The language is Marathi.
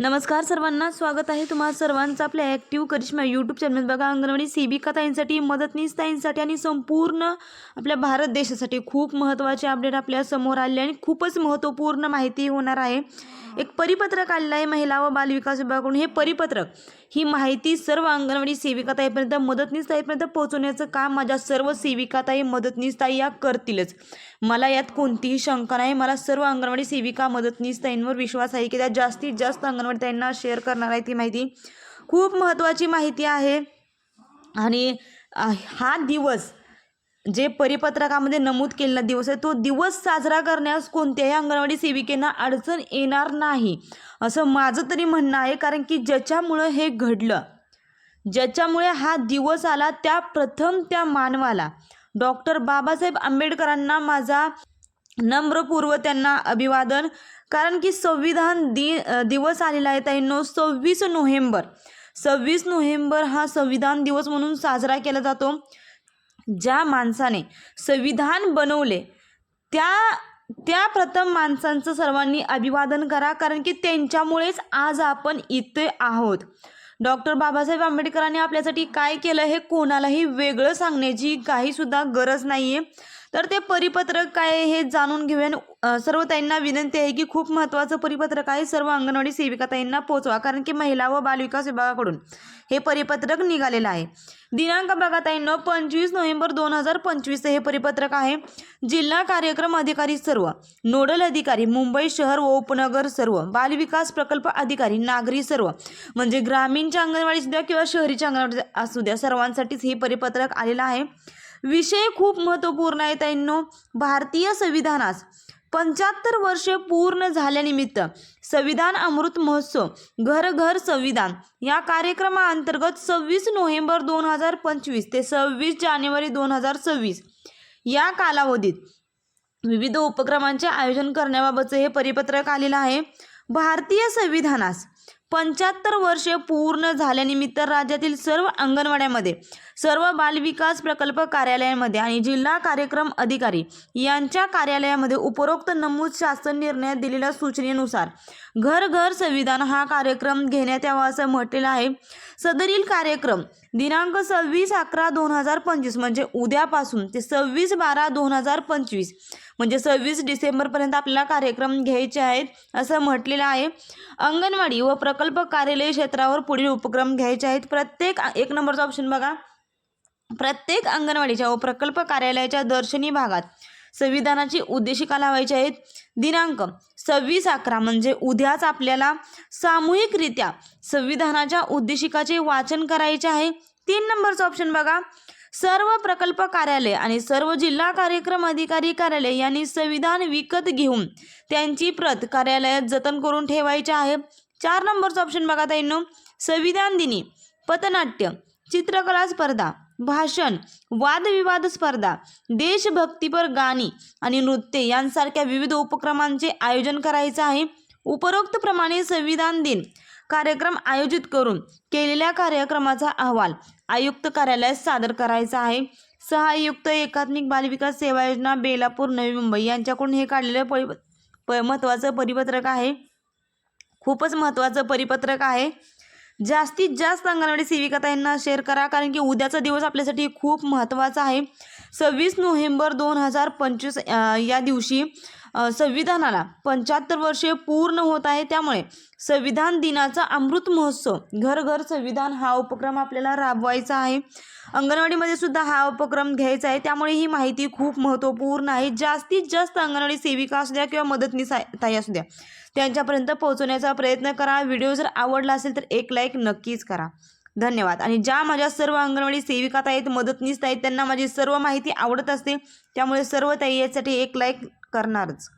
नमस्कार सर्वांना स्वागत आहे तुम्हा सर्वांचं आपल्या ॲक्टिव्ह करिश्मा यूट्यूब चॅनल बघा अंगणवाडी सेविका ताईंसाठी मदतनीस ताईंसाठी आणि संपूर्ण आपल्या भारत देशासाठी खूप महत्त्वाचे अपडेट आपल्यासमोर आले आणि खूपच महत्त्वपूर्ण माहिती होणार आहे. एक परिपत्रक आलेलं आहे महिला व बालविकास विभागाकडून. हे परिपत्रक ही माहिती सर्व अंगणवाडी सेविका ताईपर्यंत मदतनीस ताईपर्यंत पोहोचवण्याचं काम माझ्या सर्व सेविकाताई मदतनीस ताई या करतीलच. मला यात कोणतीही शंका नाही. मला सर्व अंगणवाडी सेविका मदतनीस ताईंवर विश्वास आहे की त्या जास्तीत जास्त अंगणवाडी ताईंना शेअर करणार आहे ती माहिती. खूप महत्त्वाची माहिती आहे. आणि हा दिवस जे परिपत्रकामध्ये नमूद केलेला दिवस आहे तो दिवस साजरा करण्यास कोणत्याही अंगणवाडी सेविकेंना अडचण येणार नाही. असं माझं तरी म्हणणं आहे कारण की ज्याच्यामुळं हे घडलं ज्याच्यामुळे हा दिवस आला त्या प्रथम त्या मानवाला. डॉक्टर बाबासाहेब आंबेडकरांना माझा नम्रपूर्व त्यांना अभिवादन. कारण की संविधान दि दिवस आलेला आहे ताईंनो सव्वीस नोव्हेंबर. सव्वीस नोव्हेंबर हा संविधान दिवस म्हणून साजरा केला जातो. ज्या माणसाने संविधान बनवले त्या त्या प्रथम माणसांचं सर्वांनी अभिवादन करा. कारण की त्यांच्यामुळेच आज आपण इथे आहोत. डॉक्टर बाबासाहेब आंबेडकरांनी आपल्यासाठी काय केलं हे कोणालाही वेगळं सांगण्याची काहीसुद्धा गरज नाही आहे तर ते परिपत्रक काय हे जाणून घेऊया सर्व ताईंना विनंती आहे की खूप महत्त्वाचं परिपत्रक आहे. सर्व अंगणवाडी सेविका ताईंना पोचवा कारण की महिला व बालविकास विभागाकडून हे परिपत्रक निघालेलं आहे. दिनांक बघा ताईंना पंचवीस नोव्हेंबर दोन हजार पंचवीस हे परिपत्रक आहे. जिल्हा कार्यक्रम अधिकारी सर्व नोडल अधिकारी मुंबई शहर व उपनगर सर्व बालविकास प्रकल्प अधिकारी नागरी सर्व म्हणजे ग्रामीणच्या अंगणवाडी सुद्धा किंवा शहरीच्या अंगणवाडी असू द्या सर्वांसाठीच हे परिपत्रक आलेलं आहे. विषय खूप महत्त्वपूर्ण आहे ताईंनो. भारतीय संविधानास पंच्याहत्तर वर्षे पूर्ण झाल्यानिमित्त संविधान अमृत महोत्सव घर घर संविधान या कार्यक्रमाअंतर्गत सव्वीस नोव्हेंबर दोन हजार पंचवीस ते सव्वीस जानेवारी दोन हजार सव्वीस या कालावधीत विविध उपक्रमांचे आयोजन करण्याबाबतचं हे परिपत्रक आलेलं आहे. भारतीय संविधानास पंच्याहत्तर वर्षे पूर्ण झाल्यानिमित्त राज्यातील सर्व अंगणवाड्यामध्ये सर्व बालविकास प्रकल्प कार्यालयामध्ये आणि जिल्हा कार्यक्रम अधिकारी यांच्या कार्यालयामध्ये उपरोक्त नमूद शासन निर्णयात दिलेल्या सूचनेनुसार घर घर संविधान हा कार्यक्रम घेण्यात यावा असं म्हटलेलं आहे. सदरील कार्यक्रम दिनांक सव्वीस अकरा दोन हजार पंचवीस म्हणजे उद्यापासून ते सव्वीस बारा दोन हजार पंचवीस म्हणजे सव्वीस डिसेंबरपर्यंत आपल्याला कार्यक्रम घ्यायचे आहेत असं म्हटलेलं आहे. अंगणवाडी व प्रकल्प कार्यालय क्षेत्रावर पुढील उपक्रम घ्यायचे आहेत. प्रत्येक एक नंबरचा ऑप्शन बघा. प्रत्येक अंगणवाडीच्या व प्रकल्प कार्यालयाच्या दर्शनी भागात संविधानाची उद्देशिका लावायची आहेत. दिनांक सव्वीस अकरा म्हणजे उद्याच आपल्याला सामूहिकरित्या संविधानाच्या उद्देशिकाचे वाचन करायचे आहे. तीन नंबरचा ऑप्शन बघा. सर्व प्रकल्प कार्यालय आणि सर्व जिल्हा कार्यक्रम अधिकारी कार्यालय यांनी संविधान विकत घेऊन त्यांची प्रत कार्यालयात जतन करून ठेवायची आहे. चार नंबरचा ऑप्शन बघा ताईंनो. संविधान दिनी पथनाट्य चित्रकला स्पर्धा भाषण वादविवाद स्पर्धा देशभक्तीपर गाणी आणि नृत्य यांसारख्या विविध उपक्रमांचे आयोजन करायचं आहे. उपरोक्त प्रमाणे संविधान दिन कार्यक्रम आयोजित करून केलेल्या कार्यक्रमाचा अहवाल आयुक्त कार्यालयात सादर करायचा आहे. सहायुक्त एकात्मिक बालविकास सेवा योजना बेलापूर नवी मुंबई यांच्याकडून हे काढलेलं परि प महत्त्वाचं परिपत्रक आहे. खूपच महत्त्वाचं परिपत्रक आहे. जास्तीत जास्त अंगणवाडी सेविका ताईंना शेअर करा कारण की उद्याचा दिवस आपल्यासाठी खूप महत्त्वाचा आहे. सव्वीस नोव्हेंबर दोन हजार पंचवीस या दिवशी संविधानाला पंच्याहत्तर वर्षे पूर्ण होत आहे. त्यामुळे संविधान दिनाचा अमृत महोत्सव घर घर संविधान हा उपक्रम आपल्याला राबवायचा आहे. अंगणवाडीमध्ये सुद्धा हा उपक्रम घ्यायचा आहे. त्यामुळे ही माहिती खूप महत्त्वपूर्ण आहे. जास्तीत जास्त अंगणवाडी सेविका असू द्या किंवा मदतनीस ताई असू द्या त्यांच्यापर्यंत पोहोचवण्याचा प्रयत्न करा. व्हिडिओ जर आवडला असेल तर एक लाईक नक्कीच करा. धन्यवाद. आणि ज्या माझ्या सर्व अंगणवाडी सेविका आहेत मदतनीस आहेत त्यांना माझी सर्व माहिती आवडत असते. त्यामुळे सर्व ताई यासाठी एक लाईक करणारच.